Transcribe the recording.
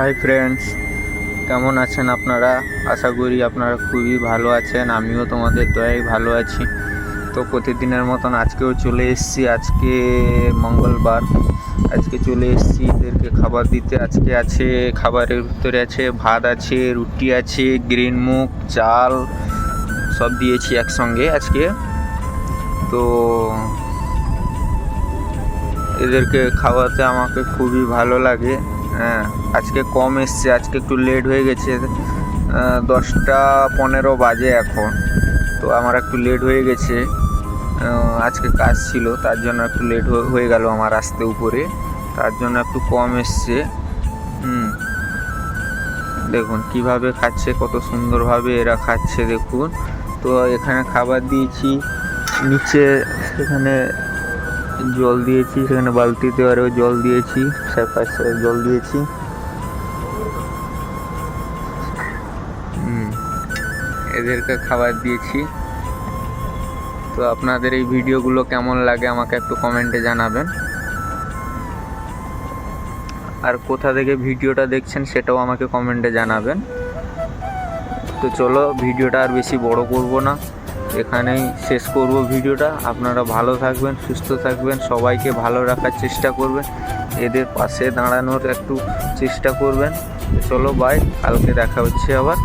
Hi friends কেমন আছেন আপনারা? আশা করি আপনারা খুবই ভালো আছেন, আমিও তোমাদের দয়ায় ভালো আছি। তো প্রতিদিনের মতন আজকেও চলে এসেছি, আজকে মঙ্গলবার। আজকে চলে এসেছি এদেরকে খাবার দিতে। আজকে আছে, খাবারের ভিতরে আছে ভাত আছে, রুটি আছে, গ্রিন মুগ, চাল, সব দিয়েছি একসঙ্গে আজকে। তো এদেরকে খাওয়াতে আমাকে খুবই ভালো লাগে। হ্যাঁ আজকে কম এসছে, আজকে একটু লেট হয়ে গেছে। দশটা পনেরো বাজে এখন, তো আমার একটু লেট হয়ে গেছে। আজকে কাজ ছিল, তার জন্য একটু লেট হয়ে গেল আমার আসতে উপরে। তার জন্য একটু কম এসছে। হুম, দেখুন কীভাবে খাচ্ছে, কত সুন্দরভাবে এরা খাচ্ছে, দেখুন। তো এখানে খাবার দিয়েছি, নিচে সেখানে জল দিয়েছি, সেখানে বালতিতে আরও জল দিয়েছি চার পাঁচটা জল দিয়েছি। এদেরকে খাবার দিয়েছি। তো আপনাদের এই ভিডিওগুলো কেমন লাগে আমাকে একটু কমেন্টে জানাবেন। আর কোথা থেকে ভিডিওটা দেখছেন সেটাও আমাকে কমেন্টে জানাবেন। তো চলো, ভিডিওটা আর বেশি বড় করব না। এখানেই শেষ করব ভিডিওটা। আপনারা ভালো থাকবেন, সুস্থ থাকবেন, সবাইকে ভালো রাখার চেষ্টা করবেন। এদের পাশে দাঁড়ানোর একটু চেষ্টা করবেন। চলো বাই কালকে দেখা হচ্ছে আবার।